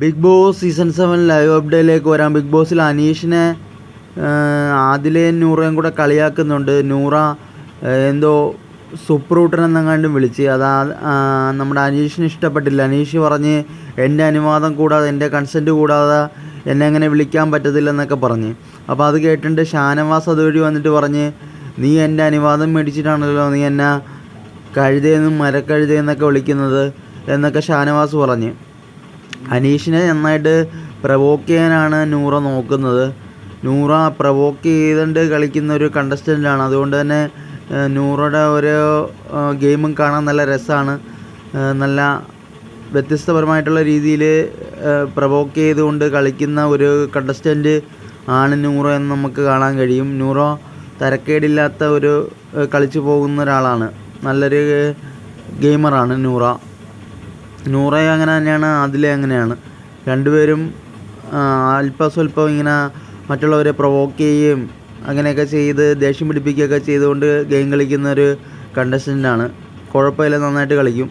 Bigg Boss season seven live അപ്ഡേറ്റിലേക്ക് വരാം. Big ബോസിൽ അനീഷിനെ ആദിലയും നൂറയും കൂടെ കളിയാക്കുന്നുണ്ട്. നൂറ എന്തോ സുപ്രൂട്ടൻ എന്നെങ്ങാണ്ടും വിളിച്ച്. അതാ നമ്മുടെ അനീഷിന് ഇഷ്ടപ്പെട്ടില്ല. അനീഷ് പറഞ്ഞ് എന്റെ അനുവാദം കൂടാതെ എന്റെ കൺസെന്റ് കൂടാതെ എന്നെ അങ്ങനെ വിളിക്കാൻ പറ്റത്തില്ല എന്നൊക്കെ പറഞ്ഞ്. അപ്പോൾ അത് കേട്ടിട്ട് ഷാനവാസ് അതുവഴി വന്നിട്ട് പറഞ്ഞ് നീ എന്റെ അനുവാദം മേടിച്ചിട്ടാണല്ലോ നീ എന്നെ കഴുതയെന്നും മരക്കഴുതയെന്നൊക്കെ വിളിക്കുന്നത് എന്നൊക്കെ ഷാനവാസ് പറഞ്ഞ്. അനീഷിനെ നന്നായിട്ട് പ്രവോക്ക് ചെയ്യാനാണ് നൂറ നോക്കുന്നത്. നൂറ പ്രവോക്ക് ചെയ്തുകൊണ്ട് കളിക്കുന്ന ഒരു കണ്ടസ്റ്റന്റാണ് അതുകൊണ്ട് തന്നെ നൂറയുടെ ഓരോ ഗെയിമും കാണാൻ നല്ല രസമാണ്. നല്ല വ്യത്യസ്തപരമായിട്ടുള്ള രീതിയിൽ പ്രവോക്ക് ചെയ്തുകൊണ്ട് കളിക്കുന്ന ഒരു കണ്ടസ്റ്റന്റ് ആണ് നൂറ എന്ന് നമുക്ക് കാണാൻ കഴിയും. നൂറ തരക്കേടില്ലാത്ത ഒരു കളിച്ചു പോകുന്ന ഒരാളാണ്. നല്ലൊരു ഗെയിമറാണ് നൂറ. നൂറയും അങ്ങനെ തന്നെയാണ് അതിലെ അങ്ങനെയാണ്. രണ്ടുപേരും അല്പസ്വല്പം ഇങ്ങനെ മറ്റുള്ളവരെ പ്രൊവോക്ക് ചെയ്യുകയും അങ്ങനെയൊക്കെ ചെയ്ത് ദേഷ്യം പിടിപ്പിക്കുകയൊക്കെ ചെയ്തുകൊണ്ട് ഗെയിം കളിക്കുന്ന ഒരു കണ്ടസ്റ്റന്റാണ് കുഴപ്പമില്ല നന്നായിട്ട് കളിക്കും.